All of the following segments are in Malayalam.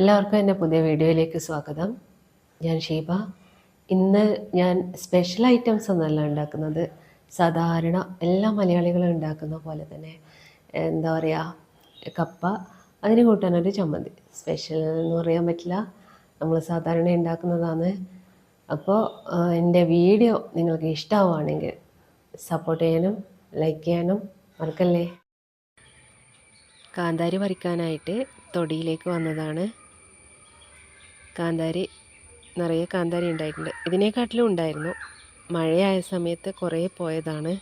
എല്ലാവർക്കും എന്റെ പുതിയ വീഡിയോയിലേക്ക് സ്വാഗതം. ഞാൻ ഷീബ. ഇന്ന് ഞാൻ സ്പെഷ്യൽ ഐറ്റംസ് ഒന്നല്ല ഉണ്ടാക്കുന്നത്. സാധാരണ എല്ലാ മലയാളികളും ഉണ്ടാക്കുന്ന പോലെ തന്നെ എന്താ പറയുക കപ്പ അതിന് കൂട്ടാനൊരു ചമ്മന്തി. സ്പെഷ്യൽ എന്ന് പറയാൻ പറ്റില്ല. നമ്മൾ സാധാരണ ഉണ്ടാക്കുന്നതാണ്. അപ്പോൾ എന്റെ വീഡിയോ നിങ്ങൾക്ക് ഇഷ്ടമാവുകയാണെങ്കിൽ സപ്പോർട്ട് ചെയ്യാനും ലൈക്ക് ചെയ്യാനും മറക്കല്ലേ? കാന്താരി പറിക്കാനായിട്ട് തൊടിയിലേക്ക് വന്നതാണ്. കാന്താരി നിറയെ കാന്താരി ഉണ്ടായിട്ടുണ്ട്. ഇതിനെക്കാട്ടിലും ഉണ്ടായിരുന്നു. മഴയായ സമയത്ത് കുറേ പോയതാണ്.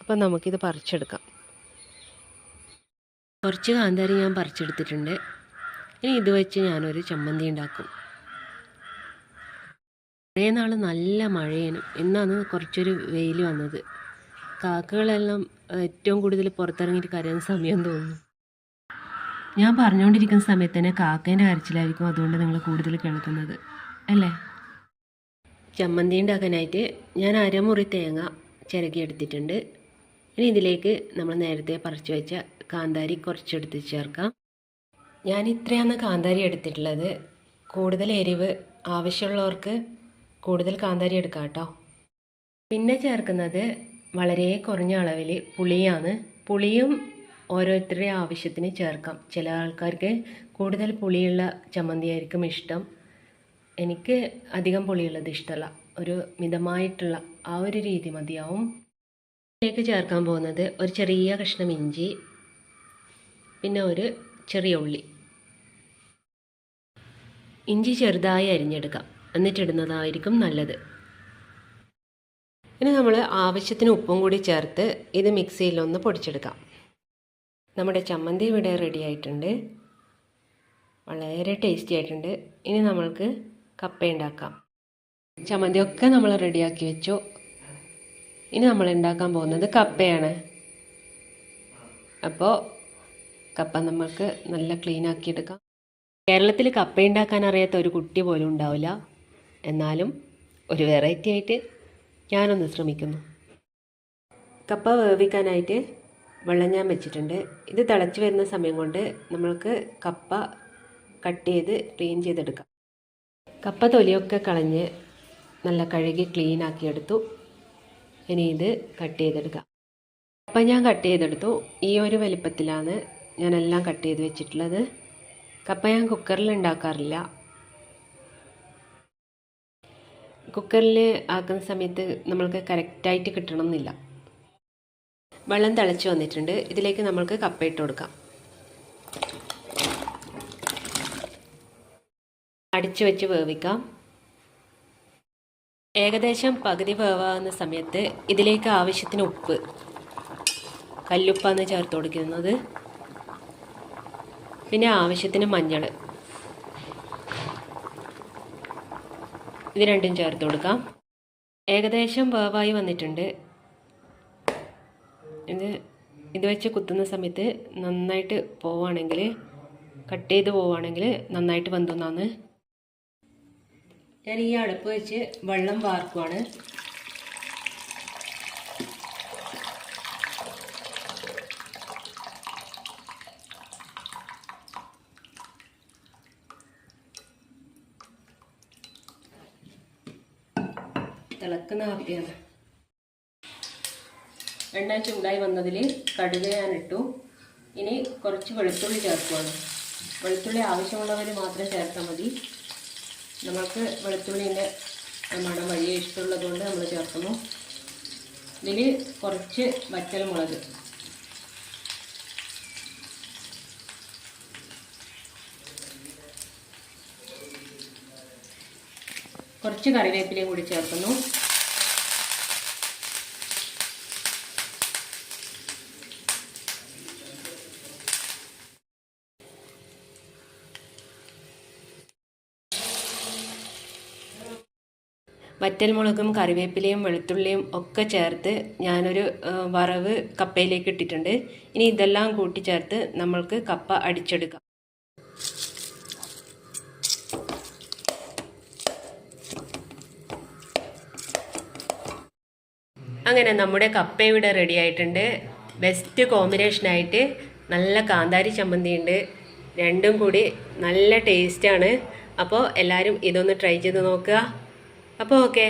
അപ്പം നമുക്കിത് പറിച്ചെടുക്കാം. കുറച്ച് കാന്താരി ഞാൻ പറിച്ചെടുത്തിട്ടുണ്ട്. ഇനി ഇത് വെച്ച് ഞാനൊരു ചമ്മന്തി ഉണ്ടാക്കും. കുറേ നാൾ നല്ല മഴയാണ്. ഇന്നാണ് കുറച്ചൊരു വെയിൽ വന്നത്. കാക്കകളെല്ലാം ഏറ്റവും കൂടുതൽ പുറത്തിറങ്ങിയിട്ട് കരയുന്ന സമയം തോന്നുന്നു. ഞാൻ പറഞ്ഞുകൊണ്ടിരിക്കുന്ന സമയത്ത് തന്നെ കാക്കേന്റെ കരച്ചിലായിരിക്കും അതുകൊണ്ട് നിങ്ങൾ കൂടുതൽ കേൾക്കുന്നത്. അല്ലേ? ചമ്മന്തി ഉണ്ടാക്കാനായിട്ട് ഞാൻ അരമുറി തേങ്ങ ചിരകിയെടുത്തിട്ടുണ്ട്. ഇനി ഇതിലേക്ക് നമ്മൾ നേരത്തെ പറിച്ചു വെച്ച കാന്താരി കുറച്ചെടുത്ത് ചേർക്കാം. ഞാൻ ഇത്രയാണ് കാന്താരി എടുത്തിട്ടുള്ളത്. കൂടുതൽ എരിവ് ആവശ്യമുള്ളവർക്ക് കൂടുതൽ കാന്താരി എടുക്കാം കേട്ടോ. പിന്നെ ചേർക്കുന്നത് വളരെ കുറഞ്ഞ അളവിൽ പുളിയാണ്. പുളിയും ഓരോരുത്തരുടെ ആവശ്യത്തിന് ചേർക്കാം. ചില ആൾക്കാർക്ക് കൂടുതൽ പുളിയുള്ള ചമ്മന്തിയായിരിക്കും ഇഷ്ടം. എനിക്ക് അധികം പുളിയുള്ളത് ഇഷ്ടമല്ല. ഒരു മിതമായിട്ടുള്ള ആ ഒരു രീതി മതിയാവും. ഇതിലേക്ക് ചേർക്കാൻ പോകുന്നത് ഒരു ചെറിയ കഷ്ണം ഇഞ്ചി പിന്നെ ഒരു ചെറിയ ഉള്ളി. ഇഞ്ചി ചെറുതായി അരിഞ്ഞെടുക്കാം. എന്നിട്ടിടുന്നതായിരിക്കും നല്ലത്. ഇനി നമ്മൾ ആവശ്യത്തിന് ഉപ്പും കൂടി ചേർത്ത് ഇത് മിക്സിയിലൊന്ന് പൊടിച്ചെടുക്കാം. നമ്മുടെ ചമ്മന്തി ഇവിടെ റെഡി ആയിട്ടുണ്ട്. വളരെ ടേസ്റ്റി ആയിട്ടുണ്ട്. ഇനി നമ്മൾക്ക് കപ്പ ഉണ്ടാക്കാം. ചമ്മന്തിയൊക്കെ നമ്മൾ റെഡിയാക്കി വെച്ചു. ഇനി നമ്മൾ ഉണ്ടാക്കാൻ പോകുന്നത് കപ്പയാണ്. അപ്പോൾ കപ്പ നമ്മൾക്ക് നല്ല ക്ലീൻ ആക്കി എടുക്കാം. കേരളത്തിൽ കപ്പ ഉണ്ടാക്കാൻ അറിയാത്ത ഒരു കുട്ടി പോലും ഉണ്ടാവില്ല. എന്നാലും ഒരു വെറൈറ്റി ആയിട്ട് ഞാനൊന്ന് ശ്രമിക്കുന്നു. കപ്പ വേവിക്കാനായിട്ട് വെള്ളം ഞാൻ വെച്ചിട്ടുണ്ട്. ഇത് തിളച്ച് വരുന്ന സമയം കൊണ്ട് നമ്മൾക്ക് കപ്പ കട്ട് ചെയ്ത് ക്ലീൻ ചെയ്തെടുക്കാം. കപ്പ തൊലിയൊക്കെ കളഞ്ഞ് നല്ല കഴുകി ക്ലീൻ ആക്കിയെടുത്തു. ഇനി ഇത് കട്ട് ചെയ്തെടുക്കാം. കപ്പ ഞാൻ കട്ട് ചെയ്തെടുത്തു. ഈ ഒരു വലിപ്പത്തിലാണ് ഞാനെല്ലാം കട്ട് ചെയ്ത് വെച്ചിട്ടുള്ളത്. കപ്പ ഞാൻ കുക്കറിൽ ഉണ്ടാക്കാറില്ല കുക്കറിൽ ആക്കുന്ന സമയത്ത് നമ്മൾക്ക് കറക്റ്റായിട്ട് കിട്ടണമെന്നില്ല വെള്ളം തിളച്ച് വന്നിട്ടുണ്ട്. ഇതിലേക്ക് നമ്മൾക്ക് കപ്പ ഇട്ട് കൊടുക്കാം. അടിച്ചു വെച്ച് വേവിക്കാം. ഏകദേശം പകുതി വേവാകുന്ന സമയത്ത് ഇതിലേക്ക് ആവശ്യത്തിന് ഉപ്പ് കല്ലുപ്പാന്ന് ചേർത്ത് കൊടുക്കുന്നത്. പിന്നെ ആവശ്യത്തിന് മഞ്ഞൾ. ഇത് രണ്ടും ചേർത്ത് കൊടുക്കാം. ഏകദേശം വേവായി വന്നിട്ടുണ്ട്. ഇത് ഇത് വെച്ച് കുത്തുന്ന സമയത്ത് നന്നായിട്ട് പോവുകയാണെങ്കിൽ കട്ട് ചെയ്ത് പോവുകയാണെങ്കിൽ നന്നായിട്ട് വെന്തുന്നാണ് ഞാൻ ഈ അടുപ്പ് വെച്ച് വെള്ളം വാർക്കുവാണ്. തിളക്കുന്ന കാപ്പിയാണ്. എണ്ണ ചൂടായി വന്നതിൽ കടുക് ഞാൻ ഇട്ടു. ഇനി കുറച്ച് വെളുത്തുള്ളി ചേർക്കുവാണ്. വെളുത്തുള്ളി ആവശ്യമുള്ളവർ മാത്രം ചേർത്താൽ മതി. നമുക്ക് വെളുത്തുള്ളിന്റെ മണം വലിയ ഇഷ്ടമുള്ളതുകൊണ്ട് നമ്മൾ ചേർക്കുന്നു. ഇതിൽ കുറച്ച് വറ്റൽ മുളക് കുറച്ച് കറിവേപ്പിലയും കൂടി ചേർക്കുന്നു. വറ്റൽമുളകും കറിവേപ്പിലയും വെളുത്തുള്ളിയും ഒക്കെ ചേർത്ത് ഞാനൊരു വറവ് കപ്പയിലേക്ക് ഇട്ടിട്ടുണ്ട്. ഇനി ഇതെല്ലാം കൂട്ടി ചേർത്ത് നമ്മൾക്ക് കപ്പ അടിച്ചെടുക്കാം. അങ്ങനെ നമ്മുടെ കപ്പ ഇവിടെ റെഡി ആയിട്ടുണ്ട്. ബെസ്റ്റ് കോമ്പിനേഷനായിട്ട് നല്ല കാന്താരി ചമ്മന്തി ഉണ്ട്. രണ്ടും കൂടി നല്ല ടേസ്റ്റാണ് അപ്പോൾ എല്ലാവരും ഇതൊന്ന് ട്രൈ ചെയ്ത് നോക്കുക. അപ്പോൾ ഓക്കെ.